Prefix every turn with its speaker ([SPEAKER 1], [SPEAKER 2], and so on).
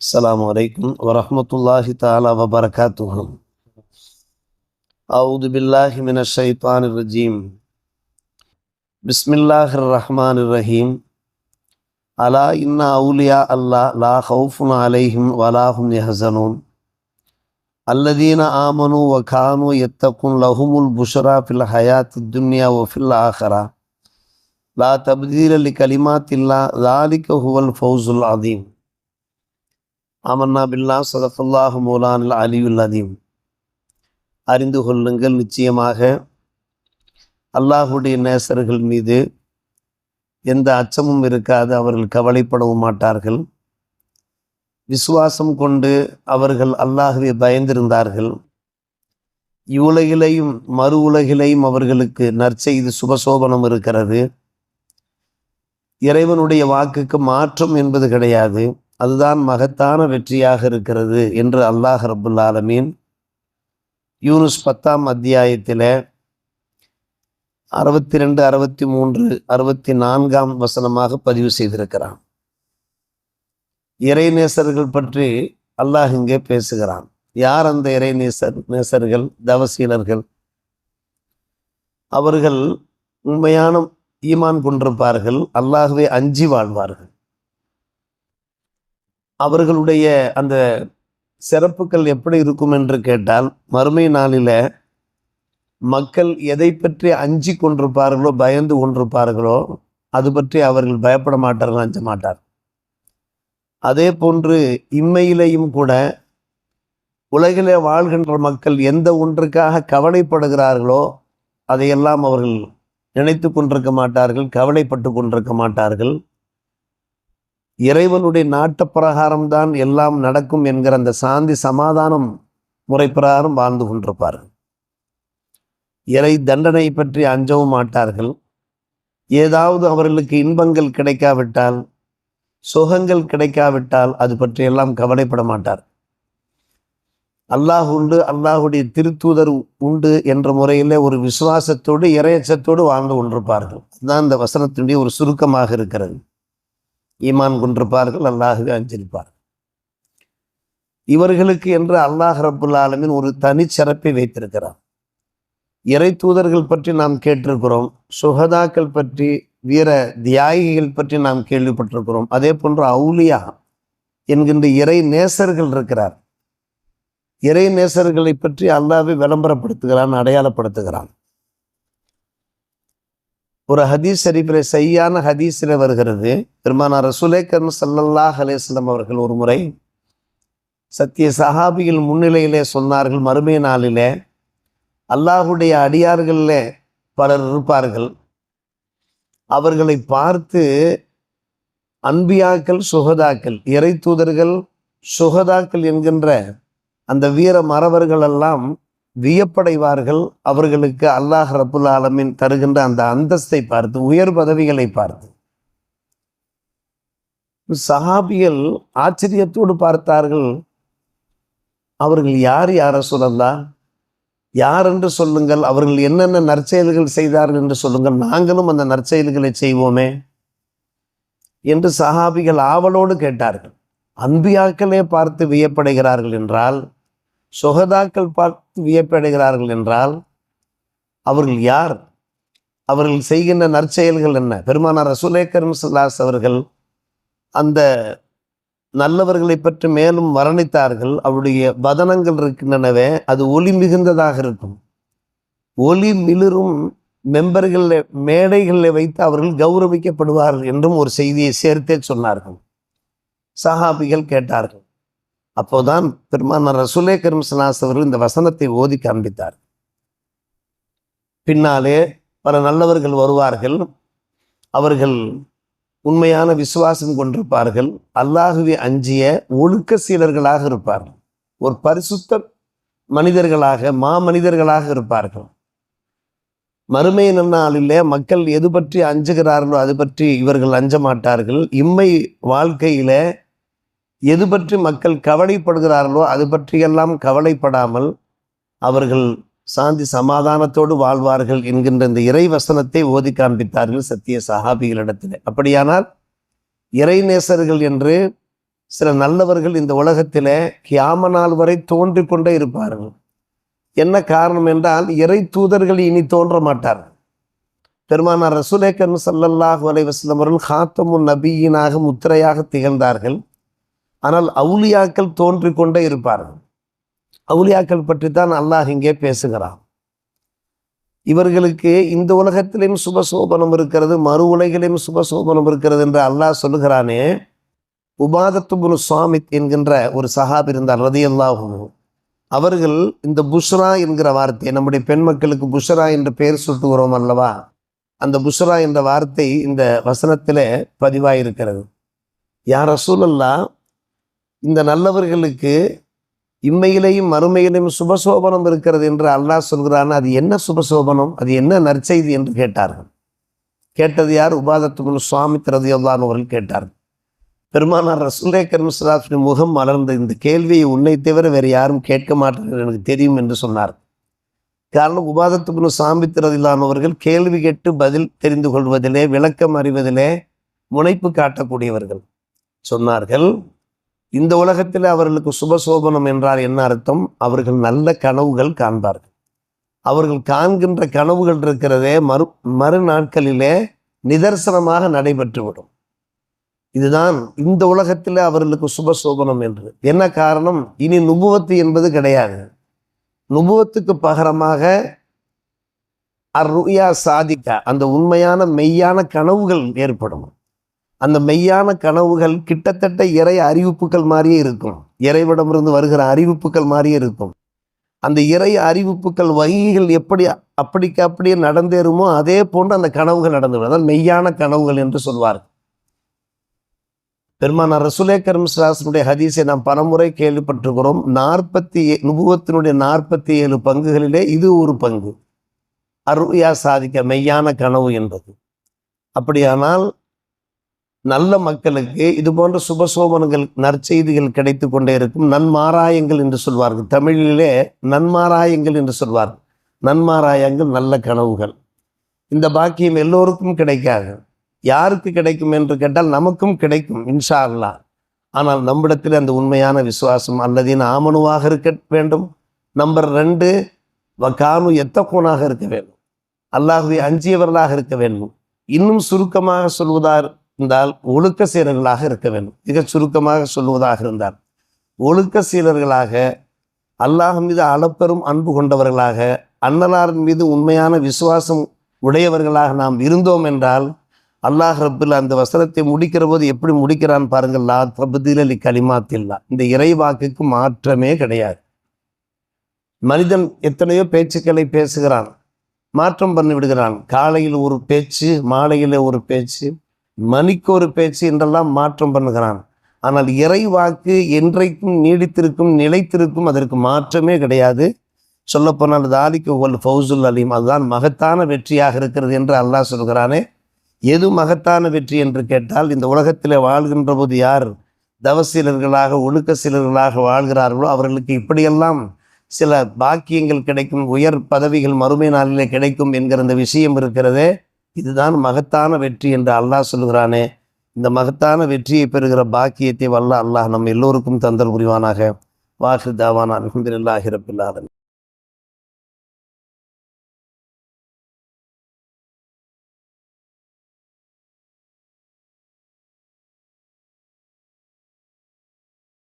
[SPEAKER 1] السلام عليكم ورحمة الله تعالى وبركاته. أعوذ بالله من الشيطان الرجيم. بسم الله الرحمن الرحيم. ألا إن أولياء الله لا خوف عليهم ولا هم يحزنون. الذين آمنوا وكانوا يتقون لهم البشرى في الحياة الدنيا وفي الآخرة. لا تبديل لكلمات الله ذلك هو الفوز العظيم. ஆமன்னா பில்லா சதஃபுல்லாஹ் மூலானில் அலியுல் அதீம் அறிந்து கொள்ளுங்கள் நிச்சயமாக. அல்லாஹுடைய நேசர்கள் மீது எந்த அச்சமும் இருக்காது அவர்கள் கவலைப்படவும் மாட்டார்கள். விசுவாசம் கொண்டு அவர்கள் அல்லாஹுவை பயந்திருந்தார்கள். இவ்வுலகிலையும் மறு உலகிலையும் அவர்களுக்கு நற்செய்து சுபசோபனம் இருக்கிறது. இறைவனுடைய வாக்குக்கு மாற்றம் என்பது கிடையாது. அதுதான் மகத்தான வெற்றியாக இருக்கிறது என்று அல்லாஹ் ரபுல் ஆலமீன் யூனுஸ் பத்தாம் அத்தியாயத்தில் அறுபத்தி ரெண்டு அறுபத்தி மூன்று அறுபத்தி நான்காம் வசனமாக பதிவு செய்திருக்கிறான். இறைநேசர்கள் பற்றி அல்லாஹ் இங்கே பேசுகிறான். யார் அந்த இறைநேசர் நேசர்கள் தவசீலர்கள்? அவர்கள் உண்மையான ஈமான் கொண்டிருப்பார்கள் அல்லாகவே அஞ்சி வாழ்வார்கள். அவர்களுடைய அந்த சிறப்புகள் எப்படி இருக்கும் என்று கேட்டால் மறுமை நாளில் மக்கள் எதை பற்றி அஞ்சி கொண்டிருப்பார்களோ பயந்து கொண்டிருப்பார்களோ அது பற்றி அவர்கள் பயப்பட மாட்டார்கள் அஞ்ச மாட்டார் அதே போன்று இம்மையிலேயும் கூட உலகிலே வாழ்கின்ற மக்கள் எந்த ஒன்றுக்காக கவலைப்படுகிறார்களோ அதையெல்லாம் அவர்கள் நினைத்து கொண்டிருக்க மாட்டார்கள் கவலைப்பட்டு கொண்டிருக்க மாட்டார்கள். இறைவனுடைய நாட்ட பிரகாரம்தான் எல்லாம் நடக்கும் என்கிற அந்த சாந்தி சமாதானம் முறை பிரகாரம் வாழ்ந்து கொண்டிருப்பார்கள் இறை தண்டனை பற்றி அஞ்சவும் மாட்டார்கள். ஏதாவது அவர்களுக்கு இன்பங்கள் கிடைக்காவிட்டால் சுகங்கள் கிடைக்காவிட்டால் அது பற்றி எல்லாம் கவலைப்பட மாட்டார். அல்லாஹ் உண்டு அல்லாஹுடைய திருத்தூதர் உண்டு என்ற முறையிலே ஒரு விசுவாசத்தோடு இறையச்சத்தோடு வாழ்ந்து கொண்டிருப்பார்கள். அதுதான் இந்த வசனத்தினுடைய ஒரு சுருக்கமாக இருக்கிறது. ஈமான் கொண்டிருப்பார்கள் அல்லாஹுக்கு அஞ்சிருப்பார்கள் இவர்களுக்கு என்று அல்லாஹ் ரபுல் ஆலமின் ஒரு தனிச்சிறப்பை வைத்திருக்கிறார். இறை தூதர்கள் பற்றி நாம் கேட்டிருக்கிறோம் சுகதாக்கள் பற்றி வீர தியாகிகள் பற்றி நாம் கேள்விப்பட்டிருக்கிறோம். அதே போன்று அவுலியா என்கின்ற இறை நேசர்கள் இருக்கிறார். இறை நேசர்களை பற்றி அல்லாவே விளம்பரப்படுத்துகிறான் அடையாளப்படுத்துகிறான். ஒரு ஹதீஸ் ஷரீஃபில் செய்யான ஹதீஸில் வருகிறது. பெருமானார் ரசுலேக்கர்னு சல்லல்லாஹ் அலேஸ்லம் அவர்கள் ஒரு முறை சத்திய சஹாபிகள் முன்னிலையிலே சொன்னார்கள் மறுமை நாளிலே அல்லாஹுடைய அடியார்களில் பலர் இருப்பார்கள். அவர்களை பார்த்து அன்பியாக்கள் சுகதாக்கள் இறை தூதர்கள் சுகதாக்கள் என்கின்ற அந்த வீர மறவர்கள் எல்லாம் வியப்படைவார்கள். அவர்களுக்கு அல்லாஹ் ரபுல் ஆலமின் தருகின்ற அந்த அந்தஸ்தை பார்த்து உயர் பதவிகளை பார்த்து. சஹாபிகள் ஆச்சரியத்தோடு பார்த்தார்கள். அவர்கள் யார் யார சொல்லலாம் யார் என்று சொல்லுங்கள். அவர்கள் என்னென்ன நற்செயல்கள் செய்தார்கள் என்று சொல்லுங்கள். நாங்களும் அந்த நற்செயல்களை செய்வோமே என்று சஹாபிகள் ஆவலோடு கேட்டார்கள். அன்பியாக்களே பார்த்து வியப்படைகிறார்கள் என்றால் சுகதாக்கள் பார்த்து வியப்படைகிறார்கள் என்றால் அவர்கள் யார்? அவர்கள் செய்கின்ற நற்செயல்கள் என்ன? பெருமானார் ரசூலேக்கர் சுல்லாஸ் அவர்கள் அந்த நல்லவர்களை பற்றி மேலும் வர்ணித்தார்கள். அவருடைய வதனங்கள் இருக்கின்றனவே அது ஒளி மிகுந்ததாக இருக்கும். ஒளி மிளிரும் மெம்பர்களில் மேடைகளில் வைத்து அவர்கள் கௌரவிக்கப்படுவார்கள் என்றும் ஒரு செய்தியை சேர்த்தே சொன்னார்கள். சஹாபிகள் கேட்டார்கள். அப்போதான் பெருமானார் ரசுலே கரிம்சலாஸ் அவர்கள் இந்த வசனத்தை ஓதி காண்பித்தார். பின்னாலே பல நல்லவர்கள் வருவார்கள். அவர்கள் உண்மையான விசுவாசம் கொண்டிருப்பார்கள். அல்லாஹுவே அஞ்சிய ஒழுக்க சீலர்களாக இருப்பார்கள். ஒரு பரிசுத்த மனிதர்களாக மா மனிதர்களாக இருப்பார்கள். மறுமை நன்னாளிலே மக்கள் எது பற்றி அஞ்சுகிறார்களோ அது பற்றி இவர்கள் அஞ்ச மாட்டார்கள். இம்மை வாழ்க்கையில எது பற்றி மக்கள் கவலைப்படுகிறார்களோ அது பற்றியெல்லாம் கவலைப்படாமல் அவர்கள் சாந்தி சமாதானத்தோடு வாழ்வார்கள் என்கின்ற இந்த இறை வசனத்தை ஓதி காண்பித்தார்கள் சத்திய சஹாபிகளிடத்தில். அப்படியானால் இறைநேசர்கள் என்று சில நல்லவர்கள் இந்த உலகத்திலே கியாம நாள் வரை தோன்றி கொண்டே இருப்பார்கள். என்ன காரணம் என்றால் இறை தூதர்கள் இனி தோன்ற மாட்டார்கள். பெருமானார் ரசுலேக்கன் சல்லல்லாஹு வலை வஸ்லம் அவர்கள் ஹாத்தமுன் நபியினாக முத்திரையாக திகழ்ந்தார்கள். ஆனால் அவுலியாக்கள் தோன்றி கொண்டே இருப்பார்கள். அவுலியாக்கள் பற்றி தான் அல்லாஹ் இங்கே பேசுகிறான். இவர்களுக்கு இந்த உலகத்திலும் சுபசோபனம் இருக்கிறது மறு உலகிலும் சுபசோபனம் இருக்கிறது என்று அல்லாஹ் சொல்லுகிறானே. உபாதத்துபுனு சுவாமித் என்கின்ற ஒரு சஹாப் இருந்தார் ரதியல்லாஹும் அவர்கள் இந்த புஷ்ரா என்கிற வார்த்தை நம்முடைய பெண் மக்களுக்கு புஷ்ரா என்று பெயர் சுட்டுகிறோம் அல்லவா? அந்த புஷ்ரா என்ற வார்த்தை இந்த வசனத்திலே பதிவாயிருக்கிறது. யார் ரசூலல்லா இந்த நல்லவர்களுக்கு இம்மையிலையும் மறுமையிலையும் சுபசோபனம் இருக்கிறது என்று அல்லாஹ் சொல்கிறான். அது என்ன சுபசோபனம்? அது என்ன நற்செய்தி என்று கேட்டார்கள். கேட்டது யார்? உபாதத்துமுன் சுவாமி திரதியல்லான் அவர்கள் கேட்டார்கள் பெருமானார் ரசுல்லே கர்மஸ்ராஃபின் முகம் மலர்ந்த இந்த கேள்வியை உன்னை தவிர வேறு யாரும் கேட்க மாட்டார்கள் எனக்கு தெரியும் என்று சொன்னார். காரணம் உபாதத்துக்குன்னு சாம்பித்திரதில்லானவர்கள் கேள்வி கேட்டு பதில் தெரிந்து கொள்வதிலே விளக்கம் அறிவதிலே முனைப்பு காட்டக்கூடியவர்கள் சொன்னார்கள். இந்த உலகத்தில் அவர்களுக்கு சுபசோபனம் என்றால் என்ன அர்த்தம்? அவர்கள் நல்ல கனவுகள் காண்பார்கள். அவர்கள் காண்கின்ற கனவுகள் இருக்கிறதே மறு மறுநாட்களிலே நிதர்சனமாக நடைபெற்றுவிடும். இதுதான் இந்த உலகத்தில் அவர்களுக்கு சுபசோபனம் என்று. என்ன காரணம்? இனி நுபுவத்து என்பது கிடையாது. நுபுவத்துக்கு பகரமாக அருயா சாதிக்க அந்த உண்மையான மெய்யான கனவுகள் ஏற்படும். அந்த மெய்யான கனவுகள் கிட்டத்தட்ட இறை அறிவிப்புகள் மாதிரியே இருக்கும். இறைவிடமிருந்து வருகிற அறிவிப்புகள் மாதிரியே இருக்கும். அந்த இறை அறிவிப்புகள் வங்கிகள் எப்படி அப்படிக்கு அப்படியே நடந்தேறுமோ அதே போன்று அந்த கனவுகள் நடந்து அதான் மெய்யான கனவுகள் என்று சொல்வார்கள். பெருமான ரசுலே கர்மஸ்ராசனுடைய ஹதீஸை நாம் பலமுறை கேள்விப்பட்டிருக்கிறோம். நாற்பத்தி நுபுவத்தினுடைய நாற்பத்தி ஏழு பங்குகளிலே இது ஒரு பங்கு. அருயா சாதிக்க மெய்யான கனவு என்பது. அப்படியானால் நல்ல மக்களுக்கு இது போன்ற சுபசோபனங்கள் நற்செய்திகள் கிடைத்து கொண்டே இருக்கும். நன்மாராயங்கள் என்று சொல்வார்கள். தமிழிலே நன்மாராயங்கள் என்று சொல்வார்கள். நன்மாராயங்கள் நல்ல கனவுகள். இந்த பாக்கியம் எல்லோருக்கும் கிடைக்காது. யாருக்கு கிடைக்கும் என்று கேட்டால் நமக்கும் கிடைக்கும் இன்ஷா அல்லா ஆனால் நம்மிடத்தில் அந்த உண்மையான விசுவாசம் அல்லதின் ஆமனுவாக இருக்க வேண்டும். நம்பர் ரெண்டு வக்கானு எத்தக்கோனாக இருக்க வேண்டும். அல்லாஹுவை அஞ்சியவர்களாக இருக்க வேண்டும். இன்னும் சுருக்கமாக சொல்வதார் இருந்தால் ஒழுக்க சீரர்களாக இருக்க வேண்டும். மிக சுருக்கமாக சொல்லுவதாக இருந்தால் ஒழுக்க சீரர்களாக அல்லாஹ் மீது அளப்பெரும் அன்பு கொண்டவர்களாக அன்னலாரின் மீது உண்மையான விசுவாசம் உடையவர்களாக நாம் இருந்தோம் என்றால் அல்லாஹ் ரப்பில் அந்த வசனத்தை முடிக்கிற போது எப்படி முடிக்கிறான் பாருங்கள். லா தபதிலி களிமாத்தில்லா இந்த இறைவாக்குக்கு மாற்றமே கிடையாது. மனிதன் எத்தனையோ பேச்சுக்களை பேசுகிறான் மாற்றம் பண்ணி விடுகிறான். காலையில் ஒரு பேச்சு மாலையில் ஒரு பேச்சு மணிக்கு ஒரு பேச்சு என்றெல்லாம் மாற்றம் பண்ணுகிறான். ஆனால் இறை வாக்கு என்றைக்கும் நீடித்திருக்கும் நிலைத்திருக்கும் அதற்கு மாற்றமே கிடையாது. சொல்லப்போனால் தாலிக்கு ஒல் ஃபவுசுல் அலீம் அதுதான் மகத்தான வெற்றியாக இருக்கிறது என்று அல்லாஹ் சொல்கிறானே. எது மகத்தான வெற்றி என்று கேட்டால் இந்த உலகத்தில் வாழ்கின்ற போது யார் தவசீலர்களாக ஒழுக்க சீலர்களாக வாழ்கிறார்களோ அவர்களுக்கு இப்படியெல்லாம் சில பாக்கியங்கள் கிடைக்கும் உயர் பதவிகள் மறுமை நாளிலே கிடைக்கும் என்கிற அந்த விஷயம் இருக்கிறதே. இதுதான் மகத்தான வெற்றி என்று அல்லாஹ் சொல்கிறானே இந்த மகத்தான வெற்றியை பெறுகிற பாக்கியத்தை வல்ல அல்லாஹ் நம் எல்லோருக்கும் தந்தல் புரிவானாக. வாசு தாவான் அலமதுல்லாஹி